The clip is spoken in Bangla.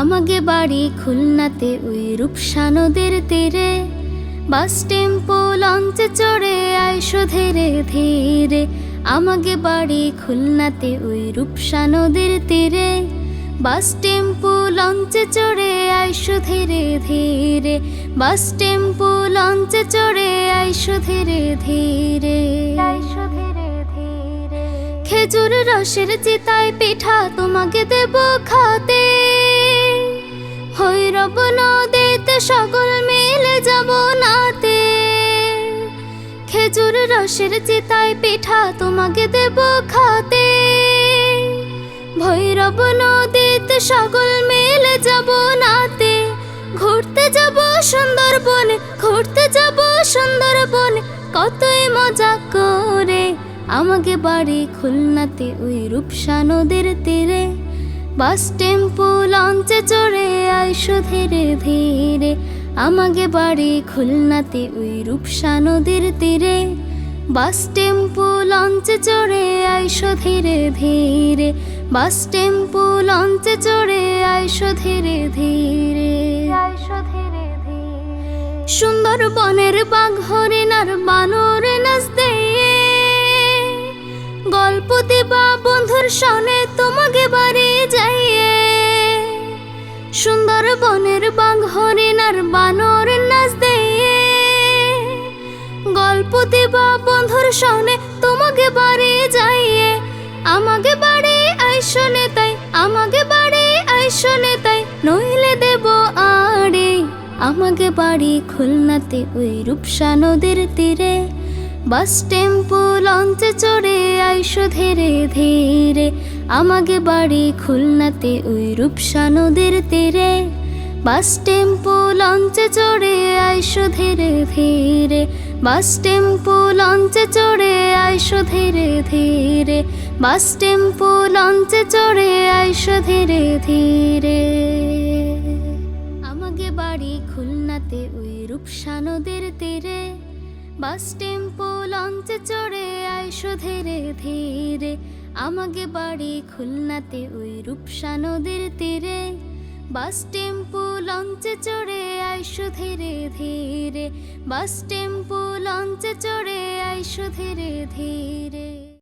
আমাকে বাড়ি খুলনাতে ওই রূপসা নদীর তীরে বাস টেম্পো লঞ্চে চড়ে আইসো ধীরে ধীরে। আমাকে বাড়ি খুলনাতে ওই রূপসা নদীর তীরে বাস টেম্পো লঞ্চে চড়ে আইসো ধীরে ধীরে। বাস টেম্পো লঞ্চে চড়ে আইসো ধীরে ধীরে। আইসো ধীরে ধীরে। খেজুর রসের চিতায় পিঠা তোমাকে দেব খাতে। হৈরব নদীতে সকল মিলে যাব নাতে। খেজুর রসের চিতায় পিঠা তোমাকে দেব খাতে। ভৈরব নদীতে সকল মিলে যাব নাতে। ঘুরতে যাব সুন্দরবনে, ঘুরতে যাব সুন্দরবনে। কতই মজা করে আমাকে বাড়ি খুলনাতে ওই রূপসা নদীর তীরে। বাস টেম্পো লঞ্চে চড়ে আইসো ধীরে ধীরে। আমাকে বাড়ি খুলনাতে ওই রূপসা নদীর তীরে। বাস টেম্পো লঞ্চে চড়ে আইসো ধীরে ধীরে। বাস টেম্পো লঞ্চে চড়ে আইসো ধীরে ধীরে। আইসো ধীরে ধীরে। সুন্দরবনের বাঘ হরিণার বানরে নাচতে গল্প দিবা বন্ধুর সনে সুন্দরবনের বাঘ হরিণার বানর নাচ দে গল্প দিবা বন্ধুর সনে, তোমাকে বাড়ি যাইয়ে। আমাকে বাড়ি আইসনে তাই, আমাকে বাড়ি আইসনে তাই, নইলে দেব আড়ে। আমাকে বাড়ি খুলনাতে ওই রূপসা নদীর তীরে। বাস টেম্পো লঞ্চে চড়ে আইসো ধীরে ধীরে। আমাকে বাড়ি খুলনাতে ওই রূপসা নদীর তীরে। বাস টেম্পো লঞ্চে চড়ে আইসো ধীরে ধীরে। বাস টেম্পো লঞ্চে চড়ে আইসো ধীরে ধীরে। বাস টেম্পো লঞ্চে চড়ে আইসো ধীরে ধীরে। আমাকে বাড়ি খুলনাতে ওই রূপসা নদীর তীরে। বাস টেম্পো লঞ্চে চড়ে আইসো ধীরে ধীরে। আমাকে বাড়ি খুলনাতে ওই রূপসা নদীর তীরে। বাস টেম্পু লঞ্চে চড়ে আইসো ধীরে ধীরে। বাস টেম্পু লঞ্চে চড়ে আইসো ধীরে ধীরে।